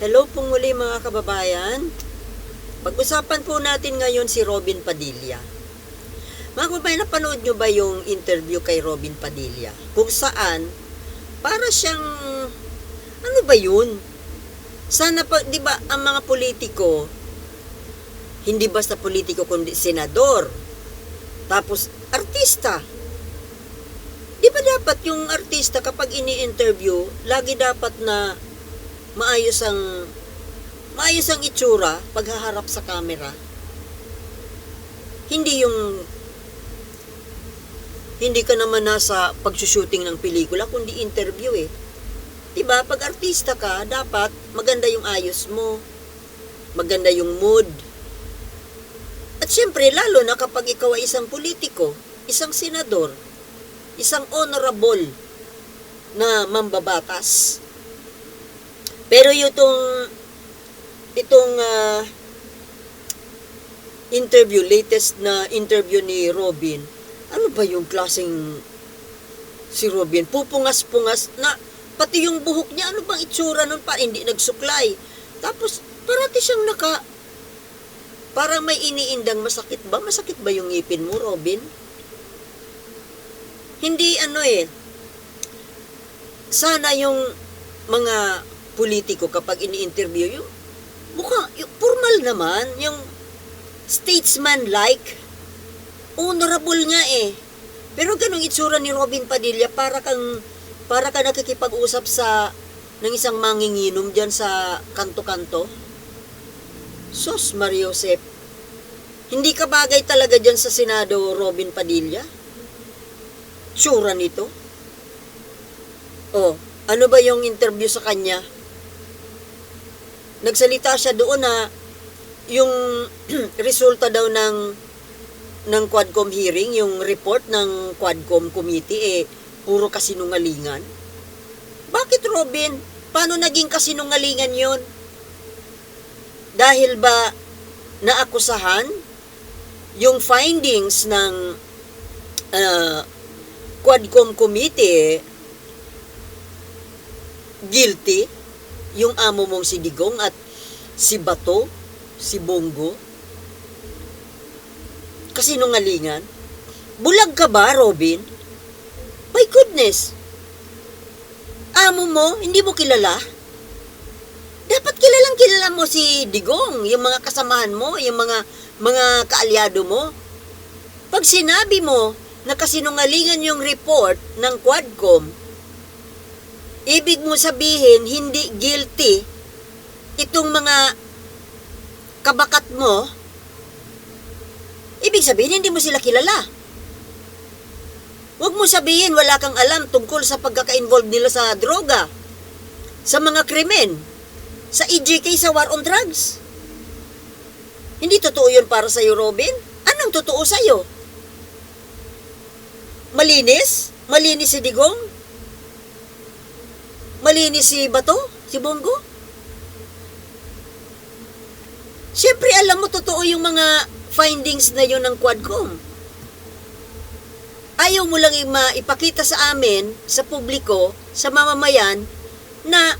Hello po muli mga kababayan. Pag-usapan po natin ngayon si Robin Padilla. Mga kababayan, napanood nyo ba yung interview kay Robin Padilla? Kung saan, para siyang, ano ba yun? Sana pa, di ba, ang mga politiko, hindi basta politiko kundi senador. Tapos, artista. Di ba dapat yung artista kapag ini-interview, lagi dapat na maayos ang maayos ang itsura paghaharap sa camera. Hindi yung hindi ka naman nasa pagsushooting ng pelikula, kundi interview eh. Diba? Pag artista ka, dapat maganda yung ayos mo. Maganda yung mood. At syempre, lalo na kapag ikaw ay isang politiko, isang senador, isang honorable na mambabatas. Pero yung itong, itong ah, interview, latest na interview ni Robin, ano ba yung klaseng si Robin? Pupungas-pungas na pati yung buhok niya, ano bang itsura nun pa? Hindi nagsuklay. Tapos, parati siyang naka, parang may iniindang masakit ba? Masakit ba yung ngipin mo, Robin? Hindi ano eh. Sana yung mga politiko kapag ini-interview yung mukha, yung formal naman, yung statesman-like, honorable nga eh. Pero ganung itsura ni Robin Padilla, para kang, para ka nakikipag-usap sa, ng isang manginginom dyan sa kanto-kanto. Sos, Mariosep. Hindi ka bagay talaga dyan sa Senado, Robin Padilla? Tsura nito? Oh, ano ba yung interview sa kanya? Nagsalita siya doon na yung resulta daw ng ng Quadcom hearing, yung report ng Quadcom committee eh puro kasinungalingan. Bakit Robin? Paano naging kasinungalingan yon? Dahil ba naakusahan yung findings ng ah, Quadcom committee guilty yung amo mong si Digong at si Bato, si Bongo? Kasinungalingan? Bulag ka ba, Robin? My goodness! Amo mo, hindi mo kilala? Dapat kilalang kilala mo si Digong, yung mga kasamahan mo, yung mga mga kaalyado mo. Pag sinabi mo na kasinungalingan yung report ng Quadcom, ibig mo sabihin hindi guilty itong mga kabakat mo, ibig sabihin hindi mo sila kilala. Huwag mo sabihin wala kang alam tungkol sa pagkaka-involve nila sa droga, sa mga krimen, sa EJK sa war on drugs. Hindi totoo yun para sa'yo, Robin? Anong totoo sa'yo? Malinis? Malinis si Digong? Malinis si Bato? Si Bongo? Siyempre, alam mo, totoo yung mga findings na yun ng Quadcom. Ayaw mo lang ipakita sa amin, sa publiko, sa mamamayan, na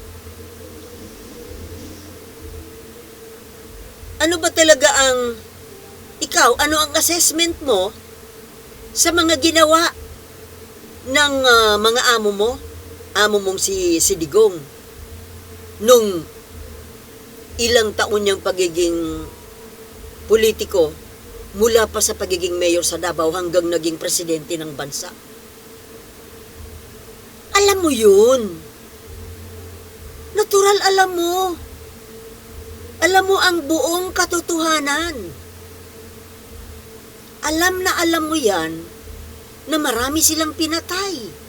ano ba talaga ang ikaw, ano ang assessment mo sa mga ginawa ng ah, mga amo mo, amo mong si, si Digong, nung ilang taon niyang pagiging politiko, mula pa sa pagiging mayor sa Davao hanggang naging presidente ng bansa. Alam mo yun. Natural alam mo. Alam mo ang buong katotohanan. Alam na alam mo yan na marami silang pinatay.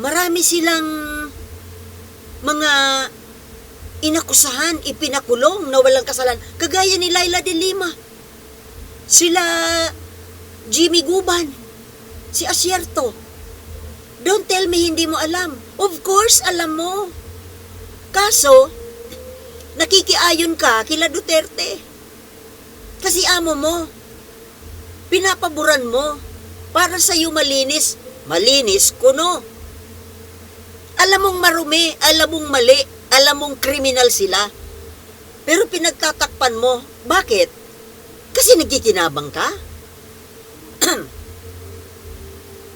Marami silang mga inakusahan, ipinakulong na walang kasalanan. Kagaya ni Laila de Lima. Sila Jimmy Guban. Si Asierto. Don't tell me hindi mo alam. Of course, alam mo. Kaso, nakikiayon ka kila Duterte. Kasi amo mo. Pinapaboran mo. Para sa'yo malinis. Malinis kuno. Alam mong marumi, alam mong mali, Alam mong kriminal sila. Pero pinagtatakpan mo. Bakit? Kasi nagkikinabang ka?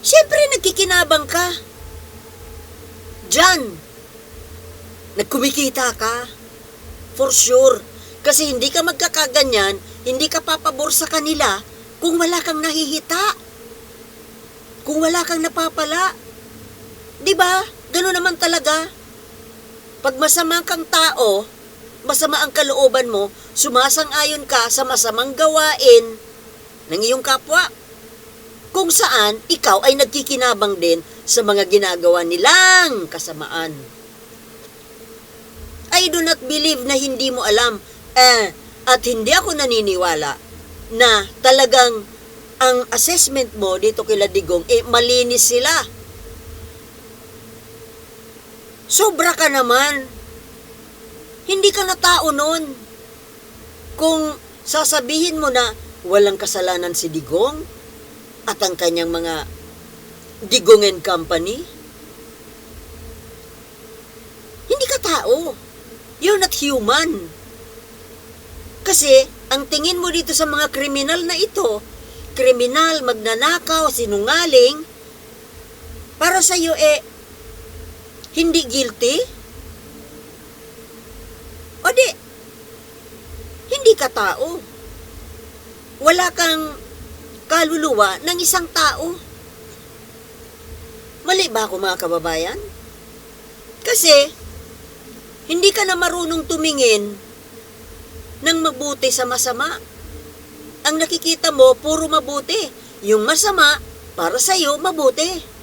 Siyempre nagkikinabang ka. Diyan. Nagkumikita ka. For sure. Kasi hindi ka magkakaganyan, hindi ka papabor sa kanila kung wala kang nahihita. Kung wala kang napapala. 'Di ba? Ganun naman talaga. Pag masama kang tao, masama ang kalooban mo, sumasang-ayon ka sa masamang gawain ng iyong kapwa. Kung saan ikaw ay nagkikinabang din sa mga ginagawa nilang kasamaan. I do not believe na hindi mo alam eh, at hindi ako naniniwala na talagang ang assessment mo dito kila Digong, eh malinis sila. Sobra ka naman. Hindi ka na tao nun. Kung sasabihin mo na walang kasalanan si Digong at ang kanyang mga Digong and Company, hindi ka tao. You're not human. Kasi, ang tingin mo dito sa mga kriminal na ito, kriminal, magnanakaw, sinungaling, para sa iyo eh, hindi guilty? O di, hindi ka tao. Wala kang kaluluwa ng isang tao. Mali ba ako mga kababayan? Kasi, hindi ka na marunong tumingin ng mabuti sa masama. Ang nakikita mo, puro mabuti. Yung masama, para sa'yo, mabuti.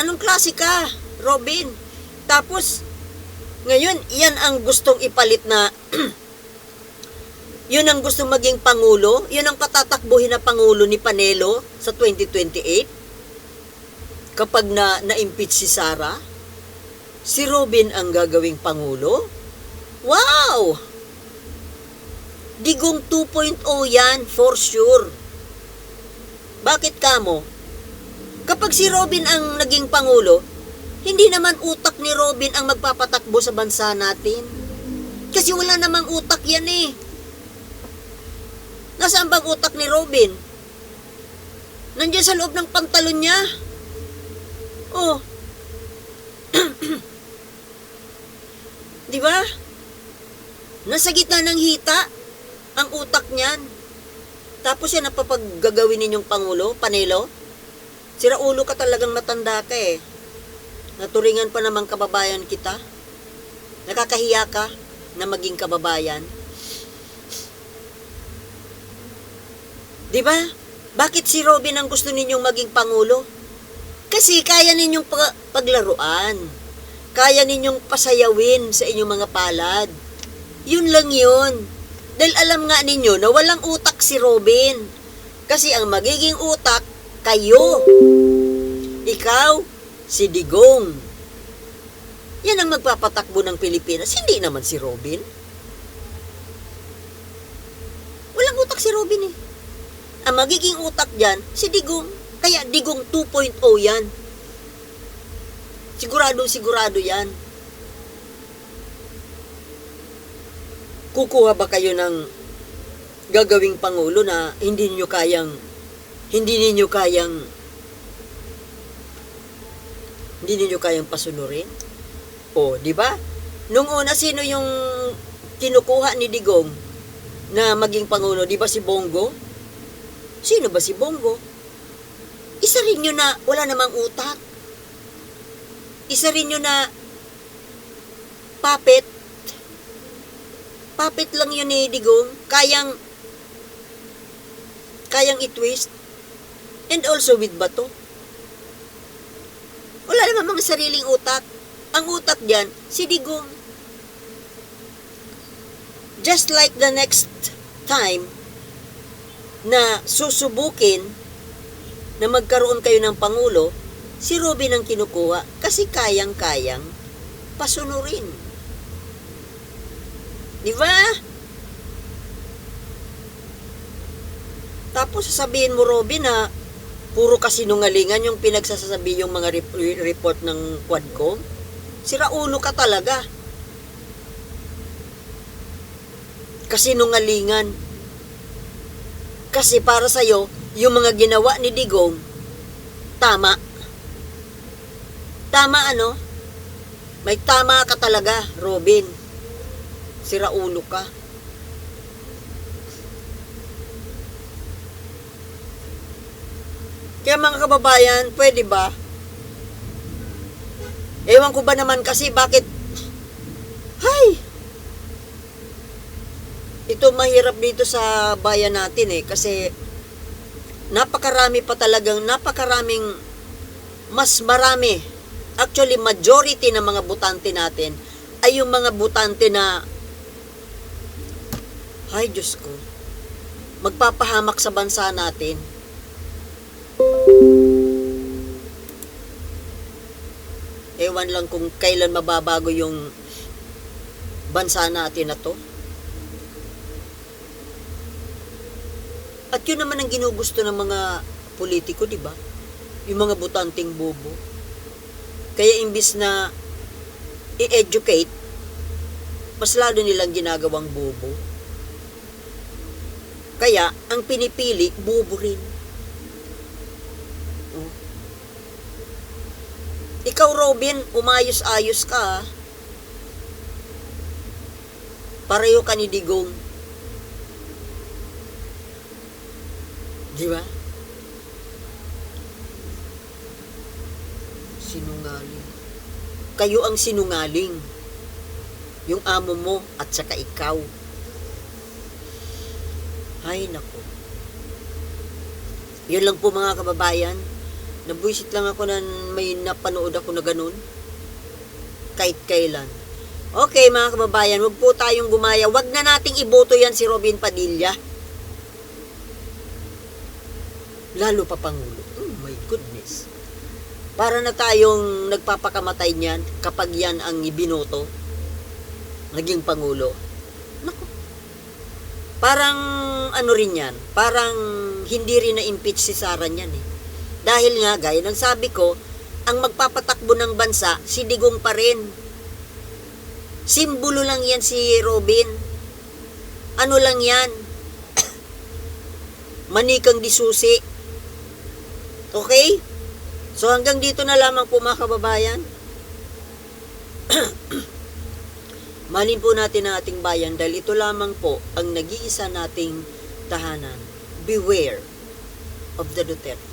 Anong klase ka, Robin? Tapos, ngayon, yan ang gustong ipalit na yun ang gustong maging pangulo, yun ang patatakbuhin na pangulo ni Panelo sa 2028 kapag na na-impeach si Sara, si Robin ang gagawing pangulo? Wow! Digong 2.0 yan, for sure. Bakit kamo? Kapag si Robin ang naging pangulo, hindi naman utak ni Robin ang magpapatakbo sa bansa natin. Kasi wala namang utak yan eh. Nasaan bang utak ni Robin? Nandiyan sa loob ng pantalon niya. Oh. Di ba? Nasa gitna ng hita ang utak niyan. Tapos yan napapaggagawin ninyong pangulo, panelo. Sira ulo ka talagang matanda ka eh. Naturingan pa namang kababayan kita. Nakakahiya ka na maging kababayan. Di ba? Bakit si Robin ang gusto ninyong maging pangulo? Kasi kaya ninyong pa- paglaruan. Kaya ninyong pasayawin sa inyong mga palad. Yun lang yun. Dahil alam nga ninyo na walang utak si Robin. Kasi ang magiging utak, kayo. Ikaw, si Digong. Yan ang magpapatakbo ng Pilipinas, hindi naman si Robin. Walang utak si Robin eh. Ang magiging utak dyan, si Digong. Kaya Digong 2.0 yan. Sigurado, sigurado yan. Kukuha ba kayo ng gagawing pangulo na hindi niyo kayang hindi ninyo kayang hindi ninyo kayang pasunurin? O, di ba? Nung una, sino yung kinukuha ni Digong na maging pangulo? Di ba si Bongo? Sino ba si Bongo? Isa rin yun na wala namang utak. Isa rin yun na puppet. Puppet lang yun ni Digong. Kayang kayang i-twist. And also with bato. Wala naman mga sariling utak. Ang utak diyan, si Digong. Just like the next time na susubukin na magkaroon kayo ng Pangulo, si Robin ang kinukuha kasi kayang-kayang pasunurin. Di ba? Tapos sasabihin mo, Robin, na puro kasinungalingan yung pinagsasabi yung mga rep- report ng Quadcom. Siraulo ka talaga. Kasinungalingan. Kasi para sa'yo, yung mga ginawa ni Digong, tama. Tama ano? May tama ka talaga, Robin. Siraulo ka. Kaya mga kababayan, pwede ba? Ewan ko ba naman kasi bakit Hay! Ito mahirap dito sa bayan natin eh kasi napakarami pa talagang napakaraming mas marami actually majority ng mga butante natin ay yung mga butante na ay Diyos ko magpapahamak sa bansa natin ewan lang kung kailan mababago yung bansa natin na to. At yun naman ang ginugusto ng mga politiko di ba? Yung mga butanteng bobo. Kaya imbis na i-educate mas lalo nilang ginagawang bobo. Kaya ang pinipili bobo rin Oh. Ikaw Robin umayos-ayos ka ah. pareho ka ni Digong. Di ba? Sinungaling. Kayo ang sinungaling. Yung amo mo at saka ikaw. Ay nako yun lang po mga kababayan nabuisit lang ako na may napanood ako na ganun. Kahit kailan. Okay mga kababayan wag po tayong gumaya. Wag na nating iboto yan si Robin Padilla. Lalo pa Pangulo. Oh my goodness. Para na tayong nagpapakamatay niyan kapag yan ang ibinoto. Naging Pangulo. Naku. parang ano rin yan? Parang hindi rin na-impeach si Sara niyan eh dahil nga gaya ng sabi ko ang magpapatakbo ng bansa si Digong pa rin simbolo lang yan si Robin ano lang yan manikang disusi Okay? So hanggang dito na lamang po mga kababayan. Malin po natin ang ating bayan dahil ito lamang po ang nag-iisa nating tahanan. Beware of the Duterte.